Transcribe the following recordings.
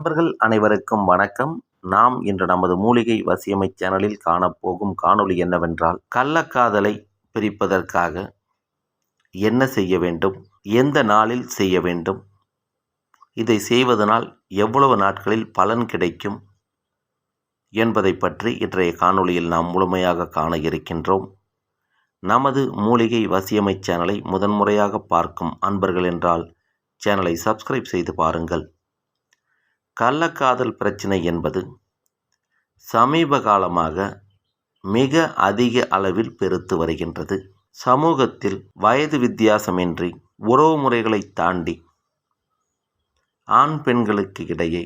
நண்பர்கள் அனைவருக்கும் வணக்கம். நாம் இன்று நமது மூலிகை வசியமை சேனலில் காணப்போகும் காணொளி என்னவென்றால் கள்ளக்காதலை பிரிப்பதற்காக என்ன செய்ய வேண்டும்? எந்த நாளில் செய்ய வேண்டும்? இதை செய்வதனால் எவ்வளவு நாட்களில் பலன் கிடைக்கும்? என்பதை பற்றி இன்றைய காணொளியில் நாம் முழுமையாக காண இருக்கின்றோம். நமது மூலிகை வசியமை சேனலை முதன்முறையாக பார்க்கும் அன்பர்கள் என்றால் சேனலை சப்ஸ்கிரைப் செய்து பாருங்கள். கள்ளக்காதல் பிரச்சனை என்பது சமீப காலமாக மிக அதிக அளவில் பெருத்து வருகின்றது. சமூகத்தில் வயது வித்தியாசமின்றி உறவு முறைகளை தாண்டி ஆண் பெண்களுக்கு இடையே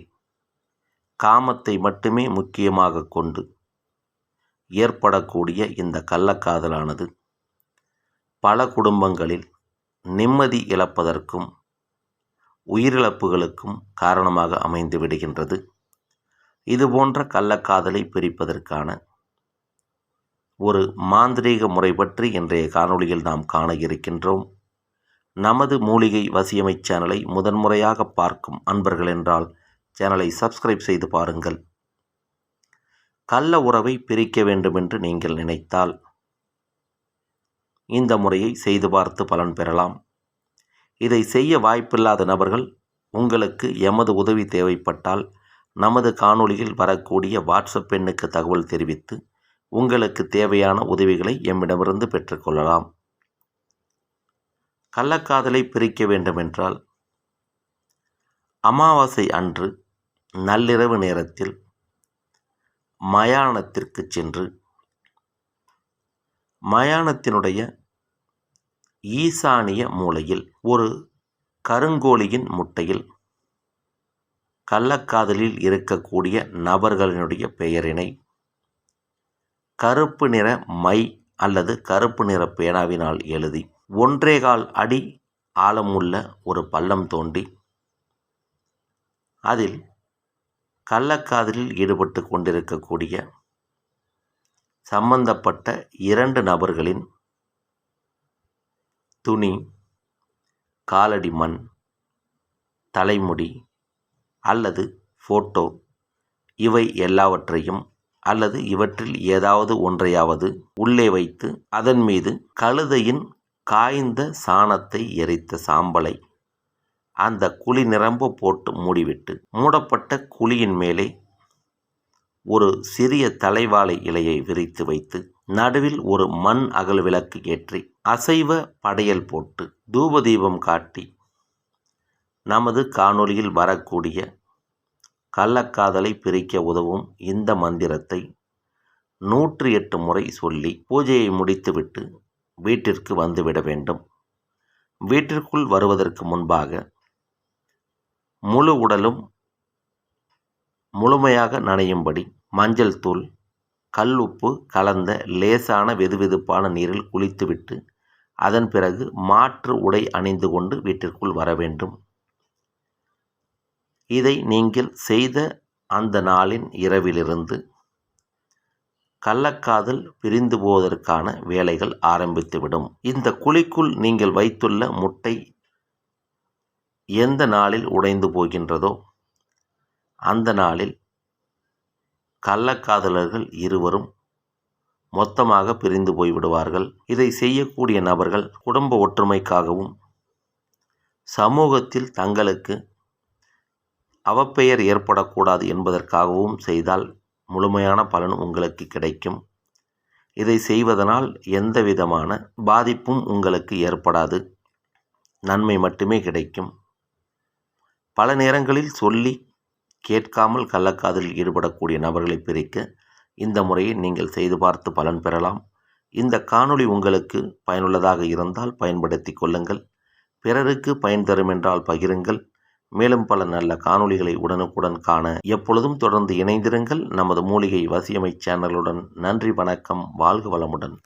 காமத்தை மட்டுமே முக்கியமாக கொண்டு ஏற்படக்கூடிய இந்த கள்ளக்காதலானது பல குடும்பங்களில் நிம்மதி இழப்பதற்கும் உயிரிழப்புகளுக்கும் காரணமாக அமைந்து விடுகின்றது. இதுபோன்ற கள்ளக்காதலை பிரிப்பதற்கான ஒரு மாந்திரீக முறை பற்றி இன்றைய காணொளியில் நாம் காண இருக்கின்றோம். நமது மூலிகை வசியமை சேனலை முதன்முறையாக பார்க்கும் அன்பர்கள் என்றால் சேனலை சப்ஸ்கிரைப் செய்து பாருங்கள். கள்ள உறவை பிரிக்க வேண்டுமென்று நீங்கள் நினைத்தால் இந்த முறையை செய்து பார்த்து பலன் பெறலாம். இதை செய்ய வாய்ப்பில்லாத நபர்கள் உங்களுக்கு எமது உதவி தேவைப்பட்டால் நமது காணொளியில் வரக்கூடிய வாட்ஸ்அப் எண்ணுக்கு தகவல் தெரிவித்து உங்களுக்கு தேவையான உதவிகளை எம்மிடமிருந்து பெற்றுக்கொள்ளலாம். கள்ளக்காதலை பிரிக்க வேண்டுமென்றால் அமாவாசை அன்று நள்ளிரவு நேரத்தில் மயானத்திற்கு சென்று மயானத்தினுடைய ஈசானிய மூலையில் ஒரு கருங்கோழியின் முட்டையில் கள்ளக்காதலில் இருக்கக்கூடிய நபர்களினுடைய பெயரினை கருப்பு நிற மை அல்லது கருப்பு நிற பேனாவினால் எழுதி ஒன்றேகால் அடி ஆழமுள்ள ஒரு பள்ளம் தோண்டி அதில் கள்ளக்காதலில் ஈடுபட்டு கொண்டிருக்கக்கூடிய சம்பந்தப்பட்ட இரண்டு நபர்களின் துணி காலடி மண் தலைமுடி அல்லது ஃபோட்டோ இவை எல்லாவற்றையும் அல்லது இவற்றில் ஏதாவது ஒன்றையாவது உள்ளே வைத்து அதன் மீது கழுதையின் காய்ந்த சாணத்தை எரித்த சாம்பலை அந்த குழி நிரம்ப போட்டு மூடிவிட்டு மூடப்பட்ட குழியின் மேலே ஒரு சிறிய தலைவாழை இலையை விரித்து வைத்து நடுவில் ஒரு மண் அகல் விளக்கு ஏற்றி அசைவ படையல் போட்டு தூபதீபம் காட்டி நமது காணொளியில் வரக்கூடிய கள்ளக்காதலை பிரிக்க உதவும் இந்த மந்திரத்தை நூற்றி எட்டு முறை சொல்லி பூஜையை முடித்துவிட்டு வீட்டிற்கு வந்துவிட வேண்டும். வீட்டிற்குள் வருவதற்கு முன்பாக முழு உடலும் முழுமையாக நனையும்படி மஞ்சள் தூள் கல் உப்பு கலந்த லேசான வெதுவெதுப்பான நீரில் குளித்துவிட்டு அதன் பிறகு மாற்று உடை அணிந்து கொண்டு வீட்டிற்குள் வர வேண்டும். இதை நீங்கள் செய்த அந்த நாளின் இரவிலிருந்து கள்ளக்காதல் பிரிந்து போவதற்கான வேலைகள் ஆரம்பித்துவிடும். இந்த குழிக்குள் நீங்கள் வைத்துள்ள முட்டை எந்த நாளில் உடைந்து போகின்றதோ அந்த நாளில் கள்ளக்காதலர்கள் இருவரும் மொத்தமாக பிரிந்து போய்விடுவார்கள். இதை செய்யக்கூடிய நபர்கள் குடும்ப ஒற்றுமைக்காகவும் சமூகத்தில் தங்களுக்கு அவப்பெயர் ஏற்படக்கூடாது என்பதற்காகவும் செய்தால் முழுமையான பலன் உங்களுக்கு கிடைக்கும். இதை செய்வதனால் எந்த விதமான பாதிப்பும் உங்களுக்கு ஏற்படாது. நன்மை மட்டுமே கிடைக்கும். பல நேரங்களில் சொல்லி கேட்காமல் கள்ளக்காதலில் ஈடுபடக்கூடிய நபர்களை பிரிக்க இந்த முறையை நீங்கள் செய்து பார்த்து பலன் பெறலாம். இந்த காணொளி உங்களுக்கு பயனுள்ளதாக இருந்தால் பயன்படுத்தி கொள்ளுங்கள். பிறருக்கு பயன் தரும் என்றால் பகிருங்கள். மேலும் பல நல்ல காணொளிகளை உடனுக்குடன் காண எப்பொழுதும் தொடர்ந்து இணைந்திருங்கள். நமது மூலிகை வசியமை சேனலுடன் நன்றி வணக்கம் வாழ்க வளமுடன்.